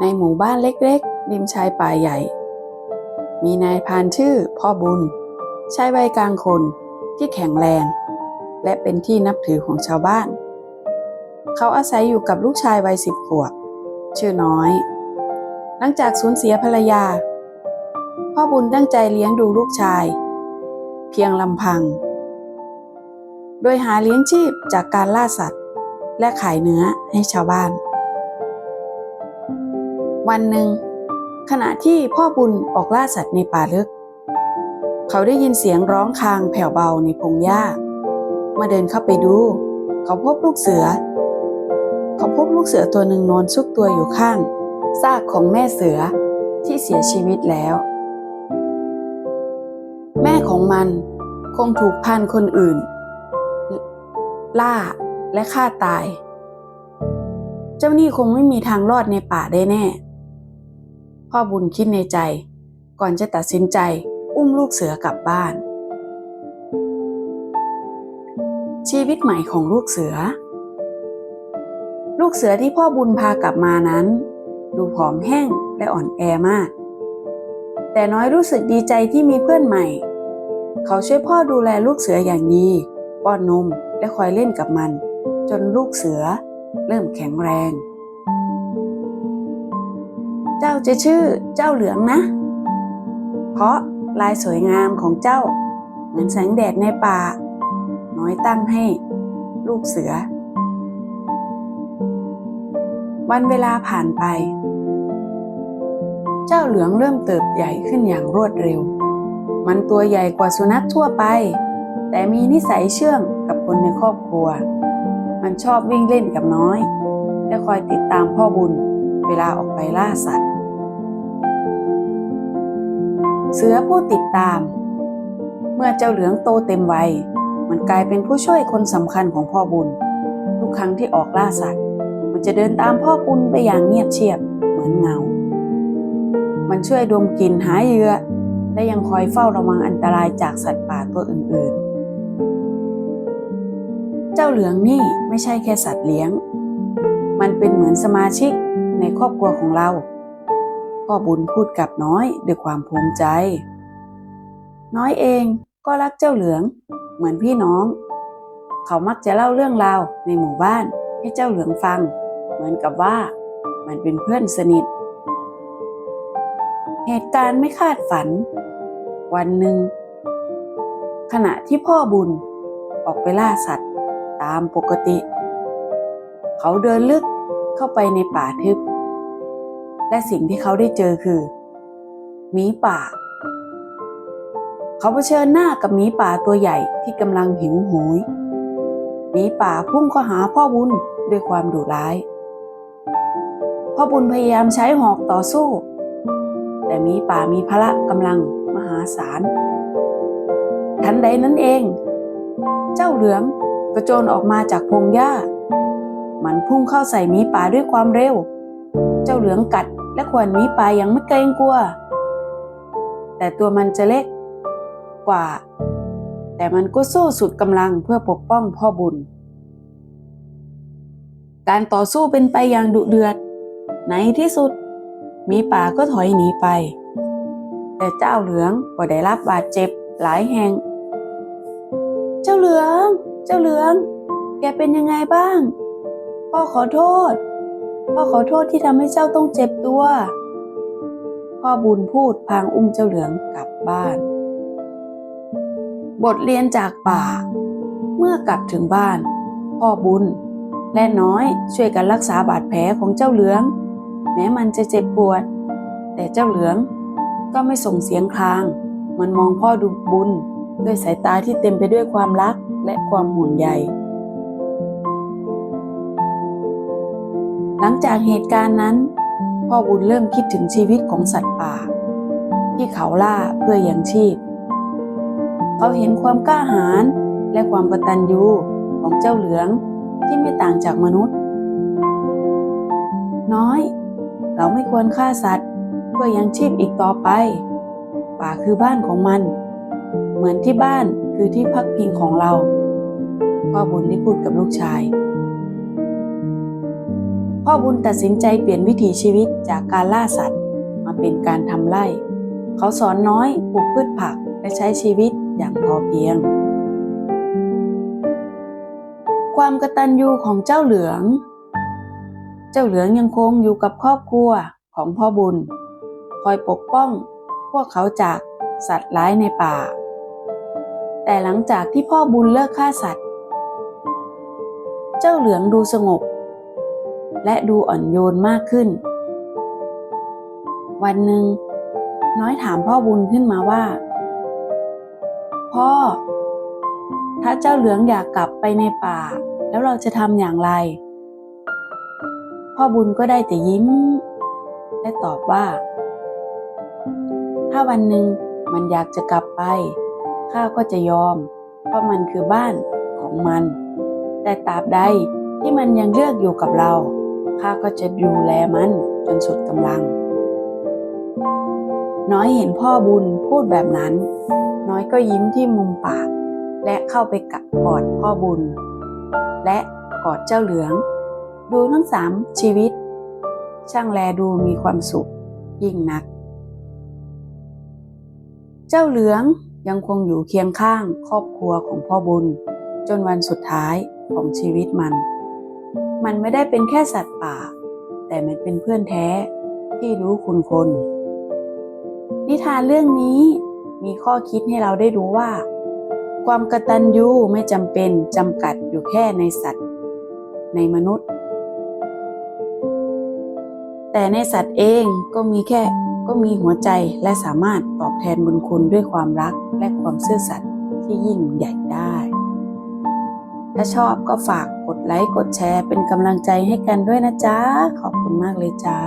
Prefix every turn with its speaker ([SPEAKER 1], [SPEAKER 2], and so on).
[SPEAKER 1] ในหมู่บ้านเล็กๆ ริมชายป่าใหญ่ มีนายพานชื่อพ่อบุญชายวัยกลางคนที่แข็งแรง และเป็นที่นับถือของชาวบ้าน เขาอาศัยอยู่กับลูกชายวัยสิบขวบ ชื่อน้อย หลังจากสูญเสียภรรยา พ่อบุญตั้งใจเลี้ยงดูลูกชาย เพียงลำพัง โดยหาเลี้ยงชีพจากการล่าสัตว์ และขายเนื้อให้ชาวบ้าน วันหนึ่ง ขณะที่พ่อบุญออกล่าสัตว์ในป่าลึก เขาได้ยินเสียงร้องคางแผ่วเบาในพงหญ้าเมื่อเดินเข้าไปดู เขาพบลูกเสือ เขาพบลูกเสือตัวหนึ่งนอนซุกตัวอยู่ข้างซากของแม่เสือที่เสียชีวิตแล้ว แม่ของมันคงถูกพรานคนอื่น ล่าและฆ่าตาย เจ้านี่คงไม่มีทางรอดในป่าได้แน่ พ่อบุญคิดในใจ ก่อนจะตัดสินใจอุ้มลูกเสือกลับบ้าน ชีวิตใหม่ของลูกเสือ ลูกเสือที่พ่อบุญพากลับมานั้น ดูผอมแห้งและอ่อนแอมาก แต่น้อยรู้สึกดีใจที่มีเพื่อนใหม่ เขาช่วยพ่อดูแลลูกเสืออย่างดีป้อนนมและคอยเล่นกับมัน จนลูกเสือเริ่มแข็งแรง เจ้าจะชื่อเจ้าเหลืองนะ เพราะลายสวยงามของเจ้า เหมือนแสงแดดในป่า น้อยตั้งให้ลูกเสือ วันเวลาผ่านไป เจ้าเหลืองเริ่มเติบใหญ่ขึ้นอย่างรวดเร็ว มันตัวใหญ่กว่าสุนัขทั่วไป แต่มีนิสัยเชื่องกับคนในครอบครัว มันชอบวิ่งเล่นกับน้อย และคอยติดตามพ่อบุญเวลาออกไปล่าสัตว เสือผู้ติดตาม เมื่อเจ้าเหลืองโตเต็มวัย มันกลายเป็นผู้ช่วยคนสำคัญของพ่อบุญ ทุกครั้งที่ออกล่าสัตว์ มันจะเดินตามพ่อบุญไปอย่างเงียบเชียบเหมือนเงา มันช่วยดมกลิ่นหาเหยื่อและยังคอยเฝ้าระวังอันตรายจากสัตว์ป่าตัวอื่นๆ เจ้าเหลืองนี่ไม่ใช่แค่สัตว์เลี้ยง มันเป็นเหมือนสมาชิกในครอบครัวของเรา พ่อบุญพูดกับน้อยด้วยความภูมิใจ น้อยเองก็รักเจ้าเหลือง เหมือนพี่น้อง เขามักจะเล่าเรื่องราวในหมู่บ้านให้เจ้าเหลืองฟัง เหมือนกับว่ามันเป็นเพื่อนสนิท เหตุการณ์ไม่คาดฝัน วันหนึ่ง ขณะที่พ่อบุญออกไปล่าสัตว์ตามปกติ เขาเดินลึกเข้าไปในป่าทึบ และสิ่งที่เขาได้เจอคือหมีป่า เขาเผชิญหน้ากับหมีป่าตัวใหญ่ที่กำลังหิวโหยหมีป่าพุ่งเข้าหาพ่อบุญด้วยความดุร้าย พ่อบุญพยายามใช้หอกต่อสู้ แต่หมีป่ามีพละกำลังมหาศาลทันใดนั้นเอง เจ้าเหลืองกระโจนออกมาจากพงหญ้า มันพุ่งเข้าใส่หมีป่าด้วยความเร็ว เจ้าเหลืองกัด และขวนหมีป่าอย่างไม่เกรงกลัว แต่ตัวมันจะเล็กกว่า แต่มันก็สู้สุดกำลังเพื่อปกป้องพ่อบุญ การต่อสู้เป็นไปอย่างดุเดือด ในที่สุด มีป่าก็ถอยหนีไป แต่เจ้าเหลืองก็ได้รับบาดเจ็บหลายแห่ง เจ้าเหลือง เจ้าเหลือง แกเป็นยังไงบ้าง พ่อขอโทษ พ่อขอโทษที่ทำให้เจ้าต้องเจ็บตัว พ่อบุญพูดพางอุ้มเจ้าเหลืองกลับบ้าน บทเรียนจากป่า เมื่อกลับถึงบ้าน พ่อบุญ และน้อยช่วยกันรักษาบาดแผลของเจ้าเหลือง แม้มันจะเจ็บปวด แต่เจ้าเหลืองก็ไม่ส่งเสียงคราง มันมองพ่อดูบุญด้วยสายตาที่เต็มไปด้วยความรักและความห่วงใย หลังจากเหตุการณ์นั้น พ่อบุญเริ่มคิดถึงชีวิตของสัตว์ป่า ที่เขาล่าเพื่อยังชีพ เขาเห็นความกล้าหาญและความกตัญญูของเจ้าเหลืองที่ไม่ต่างจากมนุษย์ น้อย เราไม่ควรฆ่าสัตว์ เพื่อยังชีพอีกต่อไป ป่าคือบ้านของมัน เหมือนที่บ้านคือที่พักพิงของเราพ่อบุญได้พูดกับลูกชาย พ่อบุญตัดสินใจเปลี่ยนวิถีชีวิตจากการล่าสัตว์ มาเป็นการทำไร่ เขาสอนน้อยปลูกพืชผักและใช้ชีวิตอย่างพอเพียง ความกระตัญญูของเจ้าเหลือง เจ้าเหลืองยังคงอยู่กับครอบครัวของพ่อบุญ คอยปกป้องพวกเขาจากสัตว์ร้ายในป่า แต่หลังจากที่พ่อบุญเลิกฆ่าสัตว์ เจ้าเหลืองดูสงบ และดูอ่อนโยนมากขึ้น วันหนึ่ง น้อยถามพ่อบุญขึ้นมาว่า พ่อ ถ้าเจ้าเหลืองอยากกลับไปในป่า แล้วเราจะทำอย่างไร พ่อบุญก็ได้แต่ยิ้ม และตอบว่า ถ้าวันหนึ่งมันอยากจะกลับไป ข้าก็จะยอม เพราะมันคือบ้านของมัน แต่ตราบใดที่มันยังเลือกอยู่กับเรา ข้าก็จะดูแลมันจนสุดกำลัง น้อยเห็นพ่อบุญพูดแบบนั้น น้อยก็ยิ้มที่มุมปาก และเข้าไปกัดกอดพ่อบุญ และกอดเจ้าเหลือง ดูทั้งสามชีวิต ช่างแลดูมีความสุขยิ่งนัก เจ้าเหลืองยังคงอยู่เคียงข้างครอบครัวของพ่อบุญ จนวันสุดท้ายของชีวิตมัน มันไม่ได้เป็นแค่สัตว์ป่า แต่มันเป็นเพื่อนแท้ที่รู้คุณคน นิทานเรื่องนี้มีข้อคิดให้เราได้รู้ว่า ความกตัญญูไม่จำเป็นจำกัดอยู่แค่ในสัตว์ ในมนุษย์ แต่ในสัตว์เองก็มีแค่ก็มีหัวใจและสามารถตอบแทนบุญคุณด้วยความรักและความซื่อสัตย์ที่ยิ่งใหญ่ได้ ถ้าชอบก็ฝากกดไลค์กดแชร์เป็นกำลังใจให้กันด้วยนะจ๊ะ ขอบคุณมากเลยจ้า